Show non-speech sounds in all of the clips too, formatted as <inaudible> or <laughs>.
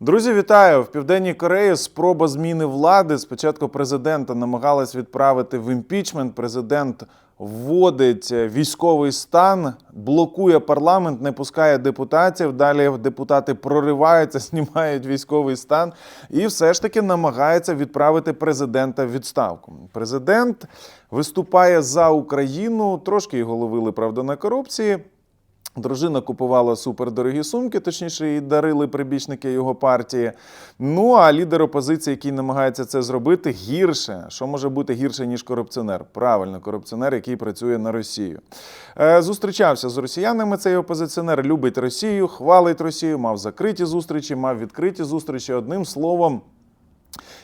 Друзі, вітаю! В Південній Кореї спроба зміни влади. Спочатку президента намагалась відправити в імпічмент. Президент вводить військовий стан, блокує парламент, не пускає депутатів. Далі депутати прориваються, <laughs> знімають військовий стан і все ж таки намагається відправити президента в відставку. Президент виступає за Україну. Трошки його ловили, правда, на корупції. Дружина купувала супердорогі сумки, точніше, її дарили прибічники його партії. Ну а лідер опозиції, який намагається це зробити, гірше. Що може бути гірше, ніж корупціонер? Правильно, корупціонер, який працює на Росію. Е, зустрічався з росіянами. Цей опозиціонер любить Росію, хвалить Росію, мав закриті зустрічі, мав відкриті зустрічі. Одним словом.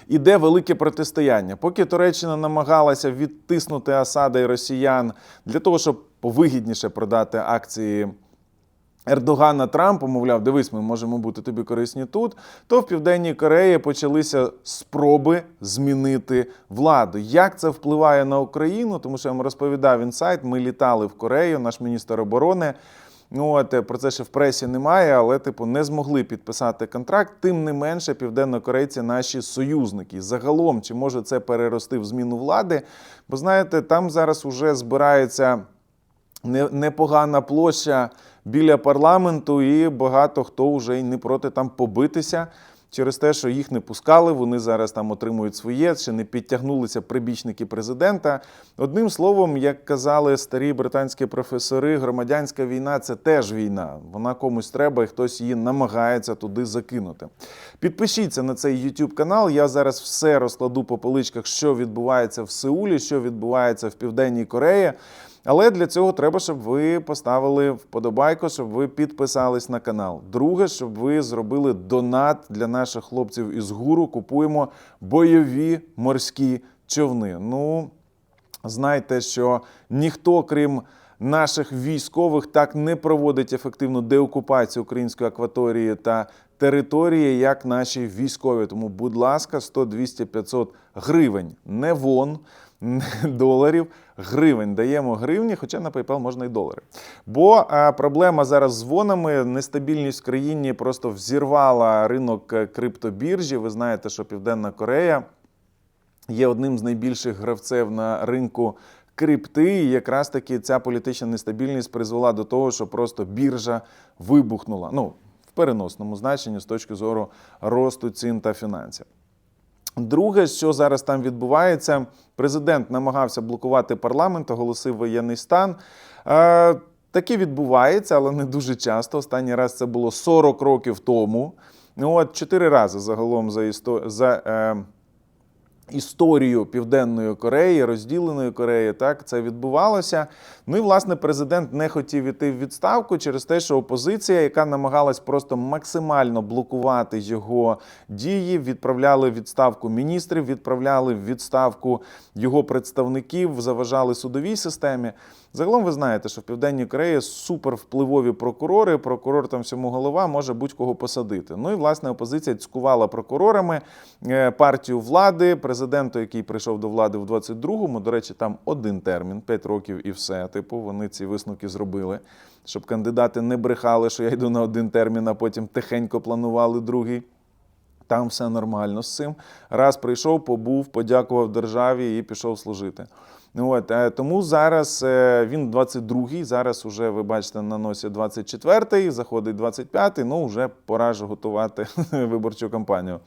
Іде велике протистояння. Поки Туреччина намагалася відтиснути Асада і росіян для того, щоб повигідніше продати акції Ердогана Трампу, мовляв, дивись, ми можемо бути тобі корисні тут. То в Південній Кореї почалися спроби змінити владу. Як це впливає на Україну? Тому що я вам розповідав інсайт. Ми літали в Корею, наш міністр оборони. Ну, от е, про це ще в пресі немає, але типу не змогли підписати контракт. Тим не менше, південнокорейці наші союзники. Загалом, чи може це перерости в зміну влади? Бо знаєте, там зараз уже збирається непогана площа біля парламенту, і багато хто вже й не проти там побитися. Через те, що їх не пускали, вони зараз там отримують своє, ще не підтягнулися прибічники президента. Одним словом, як казали старі британські професори, громадянська війна це теж війна. Вона комусь треба, і хтось її намагається туди закинути. Підпишіться на цей YouTube канал. Я зараз все розкладу по поличках, що відбувається в Сеулі, що відбувається в Південній Кореї. Але для цього треба, щоб ви поставили вподобайку, щоб ви підписались на канал. Друге, щоб ви зробили донат для наших хлопців із гуру. Купуємо бойові морські човни. Ну, знайте, що ніхто, крім наших військових, так не проводить ефективну деокупацію української акваторії та території, як наші військові. Тому, будь ласка, 100, 200, 500 гривень, не вон, не доларів, гривень. Даємо гривні, хоча на PayPal можна і долари. Бо а, проблема зараз з вонами, нестабільність в країні просто взірвала ринок е, криптобіржі. Ви знаєте, що Південна Корея є одним з найбільших гравців на ринку крипти. І якраз таки ця політична нестабільність призвела до того, що просто біржа вибухнула. Ну, переносному значенні з точки зору росту цін та фінансів. Друге, що зараз там відбувається, президент намагався блокувати парламент, оголосив воєнний стан. Е, таке відбувається, але не дуже часто. Останній раз це було 40 років тому. Ну, от чотири рази загалом за, істо... за е, історію Південної Кореї, розділеної Кореї, так це відбувалося. Ну і власне президент не хотів іти в відставку через те, що опозиція, яка намагалась просто максимально блокувати його дії, відправляли в відставку міністрів, відправляли в відставку його представників, заважали судовій системі. Загалом ви знаєте, що в Південній Кореї супервпливові прокурори, прокурор там всьому голова може будь-кого посадити. Ну і власне опозиція цькувала прокурорами е, партію влади, президенту, який прийшов до влади в 22-му. До речі, там один термін, 5 років і все. Типу, вони ці висновки зробили, щоб кандидати не брехали, що я йду на один термін, а потім тихенько планували другий. Там все нормально з цим. Раз прийшов, побув, подякував державі і пішов служити. Ну, От, е, тому зараз е, він 22-й, зараз уже, ви бачите, на носі 24-й, заходить 25-й, ну вже пора ж готувати <laughs> виборчу кампанію.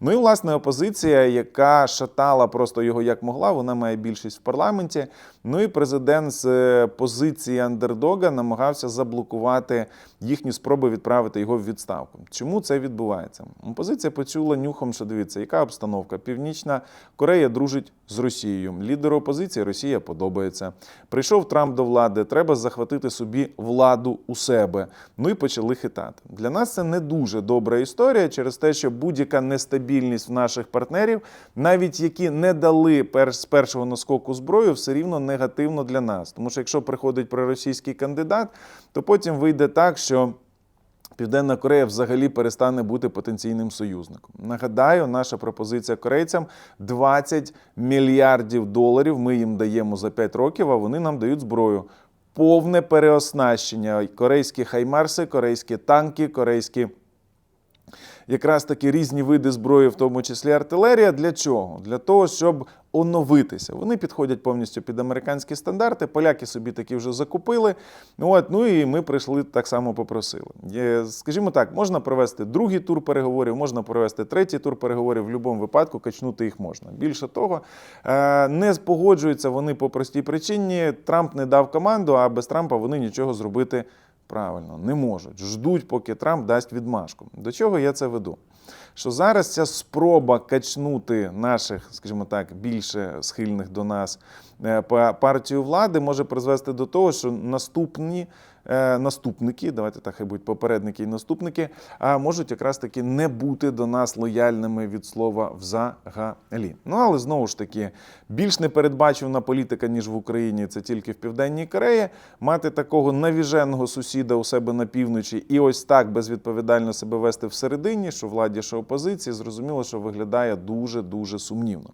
Ну і власне опозиція, яка шатала просто його як могла, вона має більшість в парламенті. Ну і президент з е, позиції андердога намагався заблокувати їхні спроби відправити його в відставку. Чому це відбувається? Опозиція почула нюхом, що дивіться, яка обстановка? Північна Корея дружить з Росією. Лідеру опозиції Росія подобається. Прийшов Трамп до влади, треба захватити собі владу у себе. Ну і почали хитати. Для нас це не дуже добра історія через те, що будь-яка нестабільність в наших партнерів, навіть які не дали з першого наскоку зброю, все рівно негативно для нас. Тому що якщо приходить проросійський кандидат, то потім вийде так, що. Південна Корея взагалі перестане бути потенційним союзником. Нагадаю, наша пропозиція корейцям 20 мільярдів доларів. Ми їм даємо за 5 років, а вони нам дають зброю. Повне переоснащення. Корейські хаймарси, корейські танки, корейські якраз таки різні види зброї, в тому числі артилерія. Для чого? Для того, щоб оновитися. Вони підходять повністю під американські стандарти. Поляки собі такі вже закупили. От, ну і ми прийшли так само попросили. Скажімо так, можна провести другий тур переговорів, можна провести третій тур переговорів. В будь-якому випадку качнути їх можна. Більше того, е, не погоджуються вони по простій причині. Трамп не дав команду, а без Трампа вони нічого зробити правильно не можуть. Ждуть, поки Трамп дасть відмашку. До чого я це веду? Що зараз ця спроба качнути наших, скажімо так, більше схильних до нас е, партію влади може призвести до того, що наступні наступники, давайте так хай будуть попередники і наступники, а можуть якраз таки не бути до нас лояльними від слова взагалі. Ну але знову ж таки, більш непередбачувана політика, ніж в Україні, це тільки в Південній Кореї. Мати такого навіженого сусіда у себе на півночі і ось так безвідповідально себе вести всередині, що владі, що опозиції, зрозуміло, що виглядає дуже дуже сумнівно.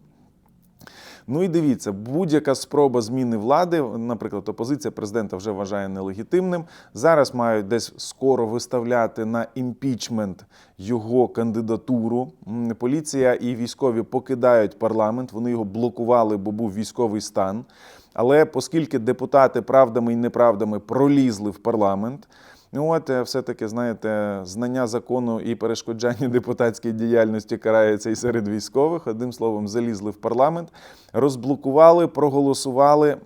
Ну і дивіться, будь-яка спроба зміни влади, наприклад, опозиція президента вже вважає нелегітимним. Зараз мають десь скоро виставляти на імпічмент його кандидатуру. Поліція і військові покидають парламент. Вони його блокували, бо був військовий стан. Але оскільки депутати правдами і неправдами пролізли в парламент. Ну, от е, все-таки, знаєте, знання закону і перешкоджання <laughs> депутатській діяльності карається і серед військових. Одним словом, залізли в парламент, розблокували, проголосували.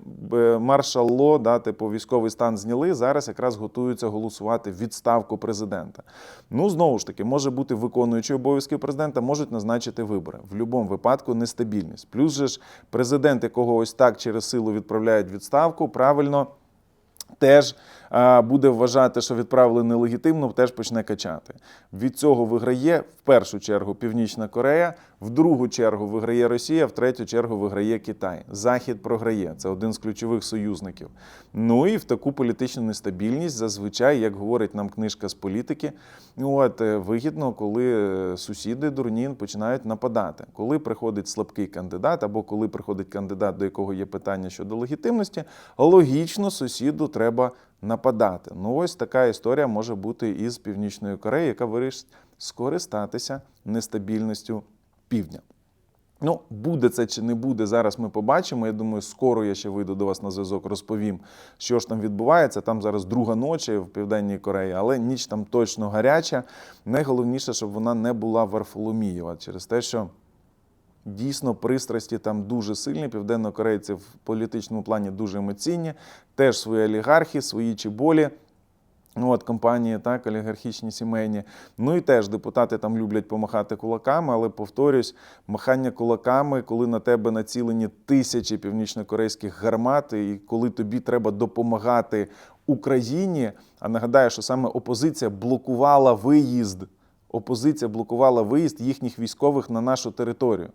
Маршал Ло, да, типу військовий стан зняли. Зараз якраз готуються голосувати відставку президента. Ну, знову ж таки, може бути виконуючий обов'язки президента, можуть назначити вибори. В будь-якому випадку нестабільність. Плюс же ж президент, якого ось так через силу відправляють відставку, правильно теж буде вважати, що відправили нелегітимно, теж почне качати. Від цього виграє в першу чергу Північна Корея, в другу чергу виграє Росія, в третю чергу виграє Китай. Захід програє. Це один з ключових союзників. Ну і в таку політичну нестабільність зазвичай, як говорить нам книжка з політики, от е, вигідно, коли е, сусіди дурні починають нападати. Коли приходить слабкий кандидат, або коли приходить кандидат, до якого є питання щодо легітимності, логічно сусіду треба нападати. Ну ось така історія може бути із Північної Кореї, яка вирішить скористатися нестабільністю півдня. Ну, буде це чи не буде, зараз ми побачимо. Я думаю, скоро я ще вийду до вас на зв'язок, розповім, що ж там відбувається. Там зараз друга ночі в Південній Кореї, але ніч там точно гаряча. Найголовніше, щоб вона не була Варфоломієва через те, що дійсно пристрасті там дуже сильні. Південнокорейці в політичному плані дуже емоційні, теж свої олігархи, свої чеболі. Ну, от компанії, так, олігархічні сімейні. Ну і теж депутати там люблять помахати кулаками, але повторюсь, махання кулаками, коли на тебе націлені тисячі північнокорейських гармат, і коли тобі треба допомагати Україні. А нагадаю, що саме опозиція блокувала виїзд. Опозиція блокувала виїзд їхніх військових на нашу територію,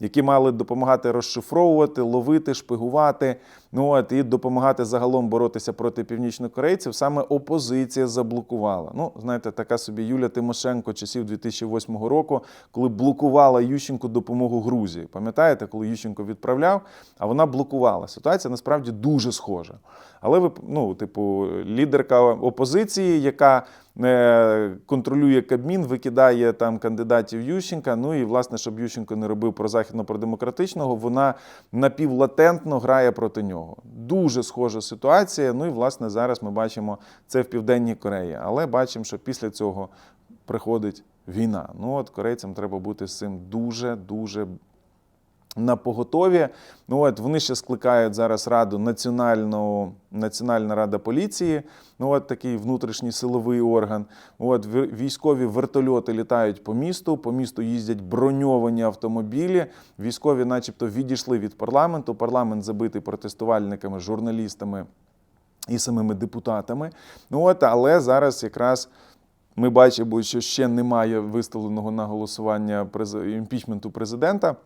які мали допомагати розшифровувати, ловити, шпигувати. Ну от і допомагати загалом боротися проти північнокорейців. Саме опозиція заблокувала. Ну, знаєте, така собі Юля Тимошенко часів 2008 року, коли блокувала Ющенку допомогу Грузії. Пам'ятаєте, коли Ющенко відправляв, а вона блокувала. Ситуація насправді дуже схожа. Але ви, ну, типу, лідерка опозиції, яка е, контролює Кабмін, викидає там кандидатів Ющенка. Ну і власне, щоб Ющенко не робив прозахідно продемократичного, вона напівлатентно грає проти нього. Дуже схожа ситуація. Ну і власне зараз ми бачимо це в Південній Кореї. Але бачимо, що після цього приходить війна. Ну от корейцям треба бути з цим дуже дуже на поготові. Ну от вони ще скликають зараз раду національну Національна рада поліції. Ну от такий внутрішній силовий орган. От військові вертольоти літають по місту. По місту їздять броньовані автомобілі. Військові, начебто, відійшли від парламенту. Парламент забитий протестувальниками, журналістами і самими депутатами. Ну от, але зараз якраз. Ми бачимо, що ще немає виставленого на голосування імпічменту президента.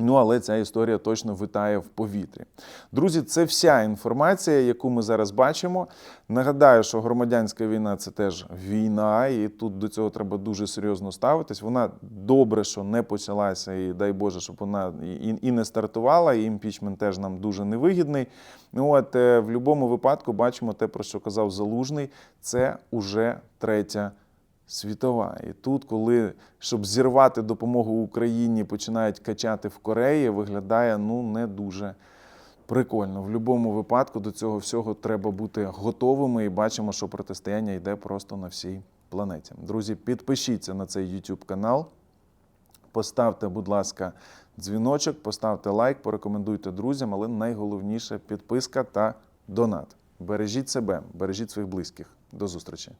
Ну, але ця історія точно витає в повітрі. Друзі, це вся інформація, яку ми зараз бачимо. Нагадаю, що громадянська війна це теж війна, і тут до цього треба дуже серйозно ставитись. Вона добре, що не почалася, і дай Боже, щоб вона і, і не стартувала. І імпічмент теж нам дуже невигідний. Ну от е, в будь-якому випадку бачимо те, про що казав Залужний. Це уже третя світова. І тут, коли щоб зірвати допомогу Україні, починають качати в Кореї, виглядає ну не дуже прикольно. В будь-якому випадку до цього всього треба бути готовими і бачимо, що протистояння йде просто на всій планеті. Друзі, підпишіться на цей YouTube канал. Поставте, будь ласка, дзвіночок, поставте лайк, порекомендуйте друзям, але найголовніше підписка та донат. Бережіть себе, бережіть своїх близьких. До зустрічі!